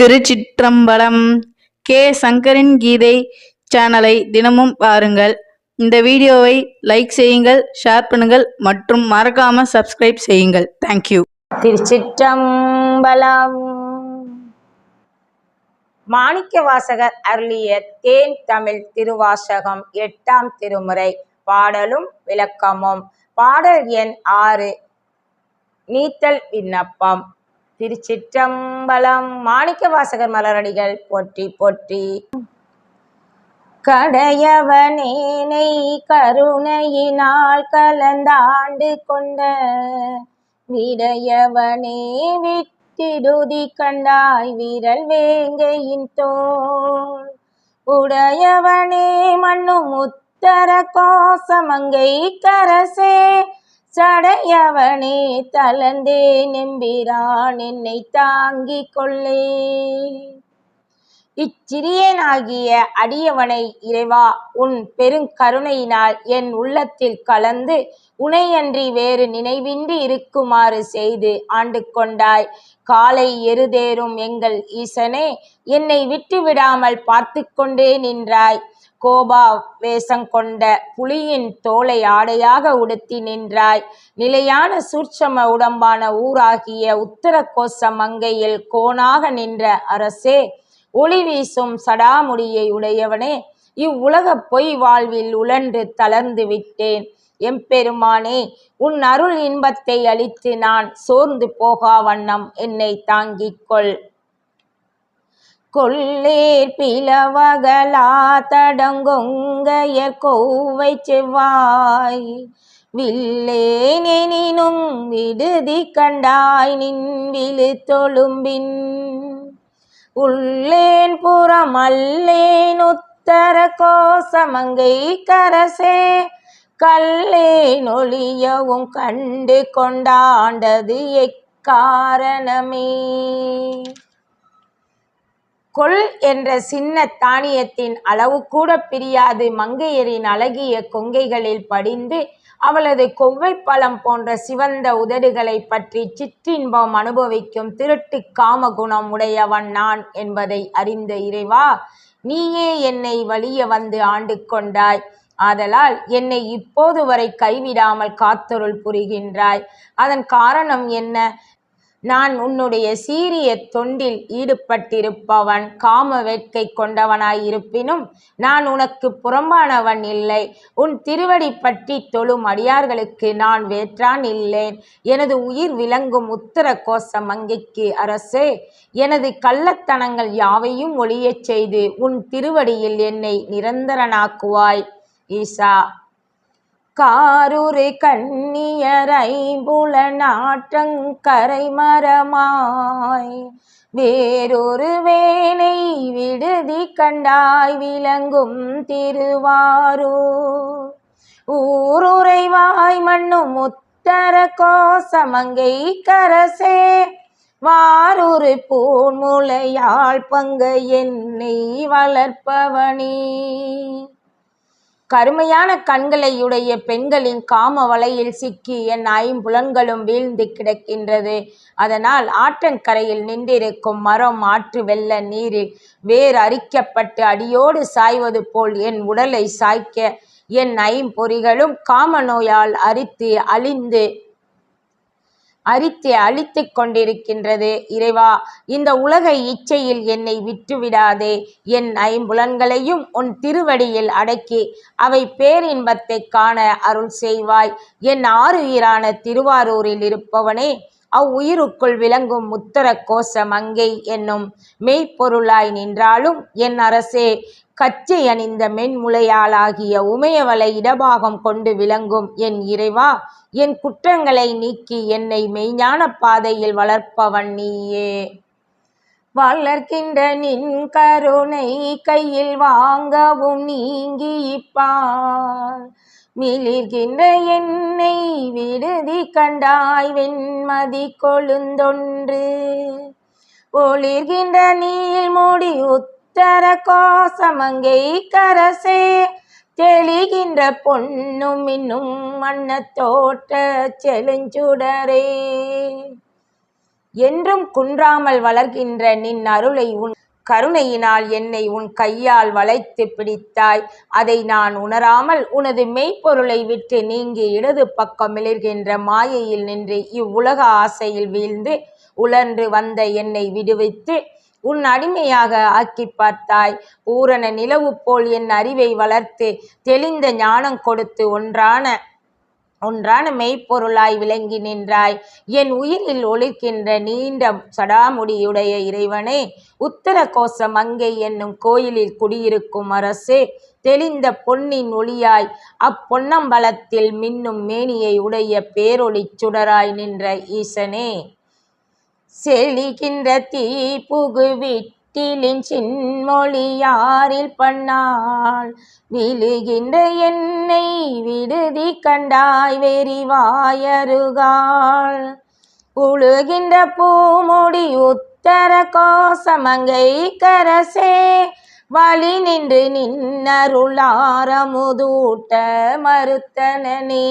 திருச்சிற்றம்பலம் K. சங்கரின் கீதை சேனலை தினமும் பாருங்கள். இந்த வீடியோவை லைக் செய்யுங்கள் ஷேர் பண்ணுங்கள் மற்றும் மறக்காம சப்ஸ்கிரைப் செய்யுங்கள். தேங்க்யூ திருச்சிற்றம்பலம். மாணிக்க வாசகர் அருளிய தேன் தமிழ் திருவாசகம் எட்டாம் திருமுறை. பாடலும் விளக்கமும். பாடல் எண் ஆறு. நீத்தல் விண்ணப்பம். திருச்சிற்றம்பலம் மாணிக்க வாசகர் மலரடிகள். போற்றி போற்றி. கடையவனேனை கருணையினால் கலந்தாண்டு கொண்ட விடையவனே விட்டிடுதி கண்டாய் விரல் வேங்கையின் தோல் உடையவனே மண்ணு முத்தர கோசமங்கை கரசே சடையவனே தளர்ந்தே நெம்பிரான் என்னை தாங்கிக் கொள்ளே. இச்சிறியனாகிய அடியவனை இறைவா உன் பெருங்கருணையினால் என் உள்ளத்தில் கலந்து உனையன்றி வேறு நினைவின்றி இருக்குமாறு செய்து ஆண்டு கொண்டாய் காலை எருதேறும் எங்கள் ஈசனே என்னை விட்டு விடாமல் பார்த்து கொண்டே நின்றாய். கோபா வேஷம் கொண்ட புலியின் தோலை ஆடையாக உடுத்தி நின்றாய். நிலையான சூட்சம உடம்பான ஊராகிய உத்தர கோஷ மங்கையில் கோணாக நின்ற அரசே ஒளி வீசும் சடாமுடியை உடையவனே இவ்வுலக பொய் வாழ்வில் உழன்று தளர்ந்து விட்டேன். எம்பெருமானே உன் அருள் இன்பத்தை அளித்து நான் சோர்ந்து போகா வண்ணம் என்னை தாங்கிக் கொள். கொள்ளேர் பிளவகலா தடங்கொங்கைய கோவை செவ்வாய். வில்லேனெனினும் விடுதி கண்டாய் நின் தொழும்பின். உள்ளேன் புறமல்லேன் உத்தர கோசமங்கை கரசே. கல்லேன் ஒளியவும் கண்டு கொண்டாண்டது எக்காரணமே. கொள் என்ற சின்ன தானியத்தின் அளவு கூட பிரியாது. மங்கையரின் அழகிய கொங்கைகளில் படிந்து அவளது கொவ்வை பழம் போன்ற சிவந்த உதடுகளை பற்றி சிற்றின்பம் அனுபவிக்கும் திருட்டு காமகுணம் உடையவன் நான் என்பதை அறிந்த இறைவா நீயே என்னை வலிய வந்து ஆண்டு கொண்டாய். ஆதலால் என்னை இப்போது வரை கைவிடாமல் காத்தொருள் புரிகின்றாய். அதன் காரணம் என்ன? நான் உன்னுடைய சீரிய தொண்டில் ஈடுபட்டிருப்பவன் காம வேட்கை கொண்டவனாயிருப்பினும் நான் உனக்கு புறம்பானவன் இல்லை. உன் திருவடி பற்றி தொழும் அடியார்களுக்கு நான் வேற்றான் இல்லேன். எனது உயிர் விளங்கும் உத்தர கோஷ மங்கைக்கு அரசே எனது கள்ளத்தனங்கள் யாவையும் ஒளியச் செய்து உன் திருவடியில் என்னை நிரந்தரனாக்குவாய். ஈசா காரூரு கண்ணியரைம்புல நாற்றங்கரை மரமாய் வேறொரு வேலை விடுதி கண்டாய் விளங்கும் திருவாரூர் ஊருரைவாய் மண்ணும் உத்தர கோசமங்கை கரசே. வாரூரு பூன்முலையாள் பங்க என்னை வளர்ப்பவனே. கருமையான கண்களையுடைய பெண்களின் காம வலையில் சிக்கி என் ஐம்புலன்களும் வீழ்ந்து கிடக்கின்றது. அதனால் ஆற்றங்கரையில் நின்றிருக்கும் மரம் ஆற்று வெள்ள நீரில் வேர் அரிக்கப்பட்டு அடியோடு சாய்வது போல் என் உடலை சாய்க்க என் ஐம்பொறிகளும் காம நோயால் அரித்து அழிந்து அரித்து அழித்து கொண்டிருக்கின்றது. இறைவா இந்த உலக இச்சையில் என்னை விட்டுவிடாதே. என் ஐம்புலன்களையும் உன் திருவடியில் அடக்கி அவை பேரின்பத்தை காண அருள் செய்வாய். என் ஆறுயிரான திருவாரூரில் இருப்பவனே அவ்வுயிருக்குள் விளங்கும் முத்தர கோச மங்கை என்னும் மெய்ப்பொருளாய் நின்றாலும் என் அரசே கச்சை அணிந்த மென்முளையாளாகிய உமையவளை இடபாகம் கொண்டு விளங்கும் என் இறைவா என் குற்றங்களை நீக்கி என்னை மெய்ஞான பாதையில் வளர்ப்பவன் நீயே. வளர்க்கின்ற நின் கருணை கையில் வாங்கவும் நீங்கி இப்பார் மிளிர்கின்ற என்னை விடுதி கண்டாய் வெண்மதி கொழுந்தொன்று. ஒளிர்கின்ற நீல் மூடி உத்தர கோசமங்கை கரசே தெளிகின்ற பொன்னும் இன்னும் மண்ண தோட்ட செழுஞ்சுடரே. என்றும் குன்றாமல் வளர்கின்ற நின் அருளை உன் கருணையினால் என்னை உன் கையால் வளைத்து பிடித்தாய். அதை நான் உணராமல் உனது மெய்ப்பொருளை விட்டு நீங்கி இடது பக்கம் மிளிர்கின்ற மாயையில் நின்று இவ்வுலக ஆசையில் வீழ்ந்து உலன்று வந்த என்னை விடுவித்து உன் அடிமையாக ஆக்கி பார்த்தாய். பூரண நிலவு போல் என் அறிவை வளர்த்து தெளிந்த ஞானம் கொடுத்து ஒன்றான ஒன்றான மெய்ப்பொருளாய் விளங்கி நின்றாய். என் உயிரில் ஒளிர்கின்ற நீண்ட சடாமுடியுடைய இறைவனே உத்தர கோஷ மங்கை என்னும் கோயிலில் குடியிருக்கும் அரசே தெளிந்த பொன்னின் ஒளியாய் அப்பொன்னம்பலத்தில் மின்னும் மேனியை உடைய பேரொளி சுடராய் நின்ற ஈசனே. செழிகின்ற தீ புகுவிட்டிலின் சின்மொழியாரில் பண்ணாள் விழுகின்ற என்னை விடுதி கண்டாய் வெறிவாயருகாள் உழுகின்ற பூமுடி உத்தர கோசமங்கை கரசே வழி நின்று நின்னருளாரமுதூட்ட மறுத்தனனே.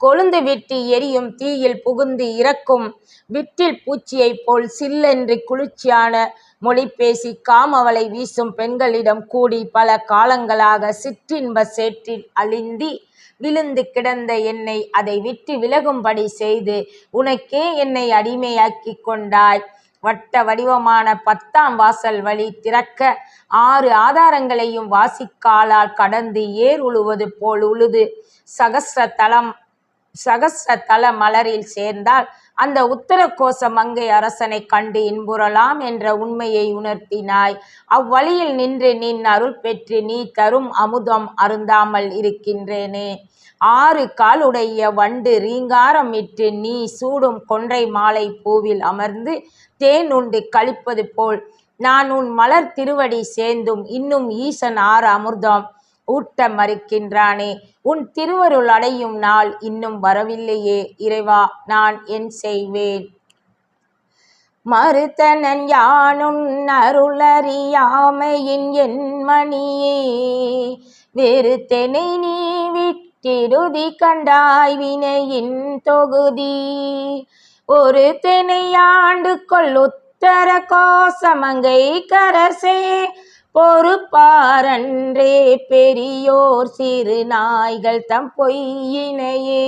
கொழுந்து விட்டு எரியும் தீயில் புகுந்து இறக்கும் விட்டில் பூச்சியைப் போல் சில்லென்று குளிர்ச்சியான மொழி பேசி காமவளை வீசும் பெண்களிடம் கூடி பல காலங்களாக சிற்றின்ப சேற்றில் அழிந்தி விழுந்து கிடந்த என்னை அதை விட்டு விலகும்படி செய்து உனக்கே என்னை அடிமையாக்கி கொண்டாய். வட்ட வடிவமான பத்தாம் வாசல் வழி திறக்க ஆறு ஆதாரங்களையும் வாசிக்காலால் கடந்து ஏர் உழுவது போல் உழுது சகசிர தலம் சகஸ்ர தல மலரில் சேர்ந்தால் அந்த உத்தர கோச மங்கை அரசனை கண்டு இன்புறலாம் என்ற உண்மையை உணர்த்தினாய். அவ்வழியில் நின்று நின் அருள் பெற்று நீ தரும் அமுதம் அருந்தாமல் இருக்கின்றேனே. ஆறு காலுடைய வண்டு ரீங்காரம் இட்டு நீ சூடும் கொன்றை மாலை பூவில் அமர்ந்து தேன் உண்டு கழிப்பது போல். நான் உன் மலர் திருவடி சேர்ந்தும் இன்னும் ஈசன் ஆறு அமிர்தம். ஊட்ட மறுக்கின்றானே உன் திருவருள் அடையும் நாள் இன்னும் வரவில்லையே. இறைவா நான் என் செய்வேன். மறுத்தனன் யானுன் அருளறியாமையின் என் மணியே வெறுத்தனை நீ விட்டிருதி கண்டாய் வினையின் தொகுதி. ஒரு தெனை கொள் உத்தர கோசமங்கை கரசே. பொறுப்பாரன்றே பெரியோர் சிறு நாய்கள் தம் பொய்யினையே.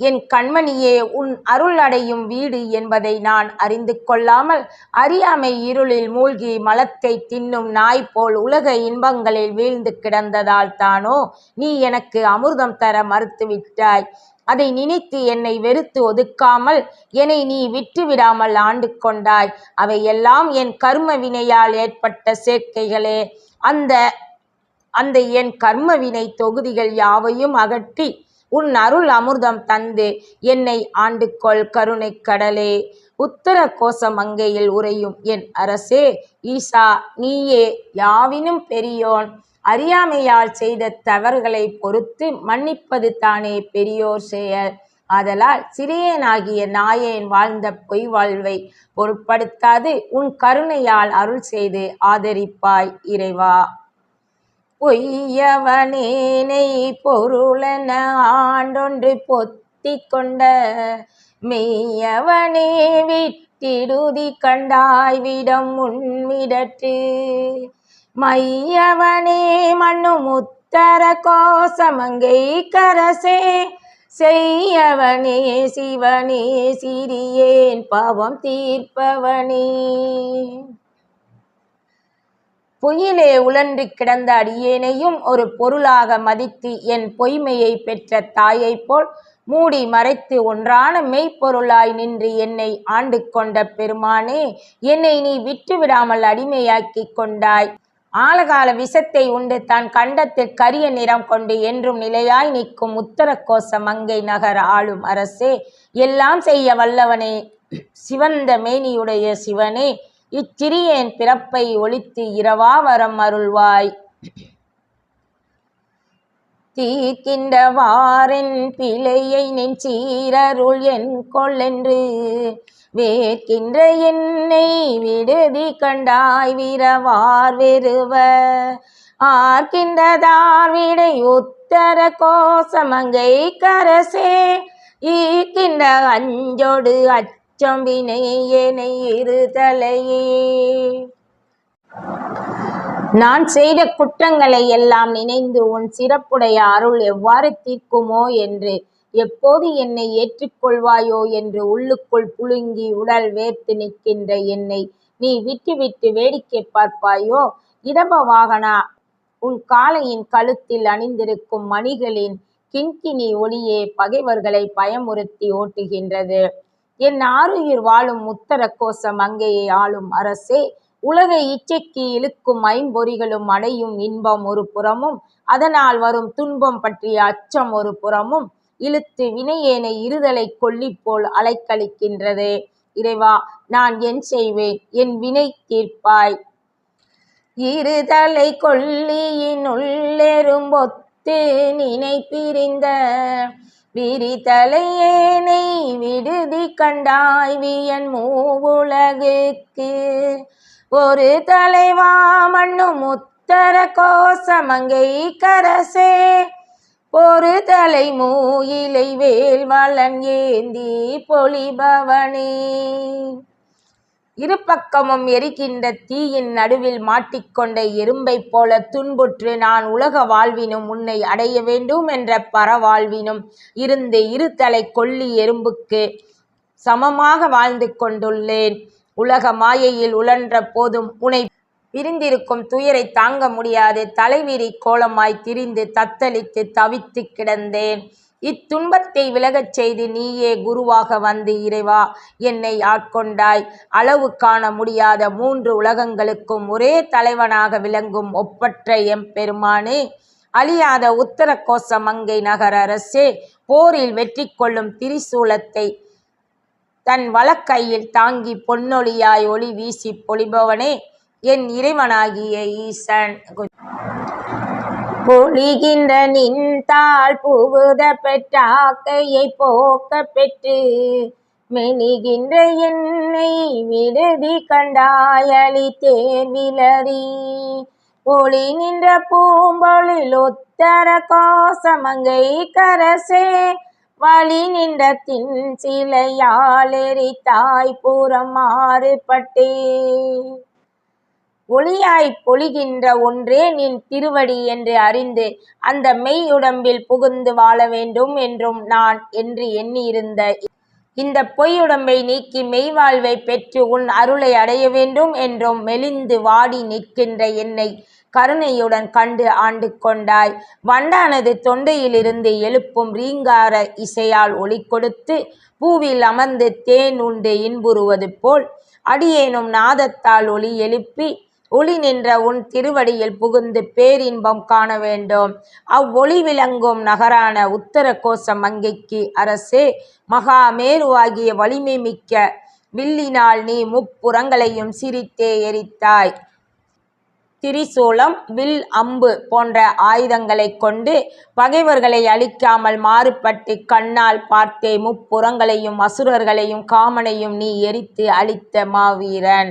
என் கண்மணியே உன் அருள் அடையும் வீடு என்பதை நான் அறிந்து கொள்ளாமல் அறியாமை இருளில் மூழ்கி மலத்தை தின்னும் நாய் போல் உலக இன்பங்களில் வீழ்ந்து கிடந்ததால் தானோ நீ எனக்கு அமிர்தம் தர மறுத்துவிட்டாய். அதை நினைத்து என்னை வெறுத்து ஒதுக்காமல் என்னை நீ விட்டு விடாமல் ஆண்டு கொண்டாய். அவை எல்லாம் என் கர்ம வினையால் ஏற்பட்ட சேர்க்கைகளே. அந்த அந்த என் கர்ம வினை தொகுதிகள் யாவையும் அகற்றி உன் அருள் அமிர்தம் தந்து என்னை ஆண்டு கொள் கருணை கடலே. உத்தர கோச மங்கையில் உறையும் என் அரசே ஈசா நீயே யாவினும் பெரியோன். அறியாமையால் செய்த தவறுகளை பொறுத்து மன்னிப்பது தானே பெரியோர் செயல். ஆதலால் சிறியனாகிய நாயேன் வாழ்ந்த பொய் வாழ்வை பொருட்படுத்தாது உன் கருணையால் அருள் செய்து ஆதரிப்பாய் இறைவா. பொய்யவனேனை பொருளன ஆண்டொன்று பொத்தி கொண்ட மெய்யவனே விட்டிடுதி கண்டாய் விடம் முன்விடற்று மையவனே மண்ணு முத்தர கோசமங்கை கரசே செய்யவனே சிவனே சிறியேன் பாவம் தீர்ப்பவனே. பொய்யிலே உழன்று கிடந்த அடியேனையும் ஒரு பொருளாக மதித்து என் பொய்மையை பெற்ற தாயைப் போல் மூடி மறைத்து ஒன்றான மெய்ப்பொருளாய் நின்று என்னை ஆண்டு கொண்ட பெருமானே என்னை நீ விட்டு விடாமல் அடிமையாக்கிக் கொண்டாய். ஆழகால விஷத்தை உண்டு தான் கண்டத்தில் கரிய நிறம் கொண்டு என்றும் நிலையாய் நிற்கும் உத்தர கோச மங்கை நகர் ஆளும் அரசே எல்லாம் செய்ய வல்லவனே சிவந்த மேனியுடைய சிவனே இச்சிறியேன் பிறப்பை ஒழித்து இரவா வரம் அருள்வாய். தீர்க்கின்றவாரின் பிழையை நின் சீரருள் என் கொள்ளென்று வேர்க்கின்ற என்னை விடுதி கண்டாய் வீரவார் வெறுவ. ஆர்க்கின்றதார் விடை உத்தர கோசமங்கை கரசே ஈர்க்கின்ற அஞ்சோடு அச்ச வினை ஏனை இருதலையே நான் செய்த குற்றங்களை எல்லாம் நினைந்து உன் சிறப்புடைய அருள் எவ்வாறு தீர்க்குமோ என்று எப்போது என்னை ஏற்றுக்கொள்வாயோ என்று உள்ளுக்குள் புழுங்கி உடல் வேர்த்து நிற்கின்ற என்னை நீ விட்டு விட்டு வேடிக்கை பார்ப்பாயோ? இடப வாகனா உன் காளையின் கழுத்தில் அணிந்திருக்கும் மணிகளின் கிண்கிணி ஒளியே பகைவர்களை பயமுறுத்தி ஓட்டுகின்றது. என் ஆருயிர் வாழும் உத்தர கோசம் அங்கேயே ஆளும் அரசே. உலக இச்சைக்கு இழுக்கும் ஐம்பொறிகளும் அடையும் இன்பம் ஒரு புறமும் அதனால் வரும் துன்பம் பற்றிய அச்சம் ஒரு புறமும். இழுத்து வினையேனை இருதலை கொல்லி போல் அலைக்கழிக்கின்றது. இறைவா நான் என் செய்வேன் என் வினை தீர்ப்பாய். இருதலை கொல்லியினுள்ளெரும்பொத்து நினை பிரிந்த விரிதலையேனை விடுதி கண்டாய் வியன் மூவுலகுக்கு. ஒரு தலைவா மண்ணும் உத்தர கோசமங்கை கரசே. ஒரு தலை மூயிலை வேல் வளன் ஏந்தி பொலிபவனே. இரு பக்கமும் எரிக்கின்ற தீயின் நடுவில் மாட்டிக்கொண்ட எறும்பைப் போல துன்புற்று நான் உலக வாழ்வினும் உன்னை அடைய வேண்டும் என்ற பரவாழ்வினும் இருந்து இரு தலை கொல்லி எறும்புக்கு சமமாக வாழ்ந்து கொண்டுள்ளேன். உலக மாயையில் உழன்ற போதும் உனை பிரிந்திருக்கும் துயரை தாங்க முடியாது. தலைவிரி கோலமாய் திரிந்து தத்தளித்து தவித்து கிடந்தேன். இத்துன்பத்தை விலகச் செய்து நீயே குருவாக வந்து இறைவா. என்னை ஆட்கொண்டாய். அளவு காண முடியாத மூன்று உலகங்களுக்கும் ஒரே தலைவனாக விளங்கும் ஒப்பற்ற எம்பெருமானே அழியாத உத்தர கோச மங்கை நகர அரசே போரில் வெற்றி கொள்ளும் திரிசூலத்தை தன் வலக்கையில் தாங்கி பொன்னொழியாய் ஒளி வீசி பொழிபவனே என் இறைவனாகிய ஈசன். பொழிகின்ற நின்றால் புகுத பெற்றாக்கையை போக்க பெற்று மெலிகின்ற என்னை விடுதி கண்டாயளி தேர்விலறி ஒளி நின்ற பூம்பொழில் உத்தர கோசமங்கை கரசே வழி நின்ற தின் சிலையாளெறி தாய் மாறுபட்டே. ஒளியாய் பொழிகின்ற ஒன்றே நின் திருவடி என்று அறிந்து அந்த மெய் உடம்பில் புகுந்து வாழ வேண்டும் என்றும் நான் என்று எண்ணியிருந்த இந்த பொய்யுடம்பை நீக்கி மெய்வாழ்வை பெற்று உன் அருளை அடைய வேண்டும் என்றும் மெலிந்து வாடி நிற்கின்ற என்னை கருணையுடன் கண்டு ஆண்டு கொண்டாய். வண்டானது தொண்டையிலிருந்து எழுப்பும் ரீங்கார இசையால் ஒளி கொடுத்து பூவில் அமர்ந்து தேன் உண்டு இன்புறுவது போல் அடியேனும் நாதத்தால் ஒளி எழுப்பி ஒளி நின்ற உன் திருவடியில் புகுந்து பேரின்பம் காண வேண்டும். அவ்வொளி விளங்கும் நகரான உத்தர கோச மங்கைக்கு அரசே மகாமேருவாகிய வலிமை மிக்க வில்லினால் நீ முப்புறங்களையும் சிரித்தே எரித்தாய். திரிசூலம் வில் அம்பு போன்ற ஆயுதங்களை கொண்டு பகைவர்களை அழிக்காமல் மாறுபட்டு கண்ணால் பார்த்தே முப்புறங்களையும் அசுரர்களையும் காமனையும் நீ எரித்து அழித்த மாவீரன்.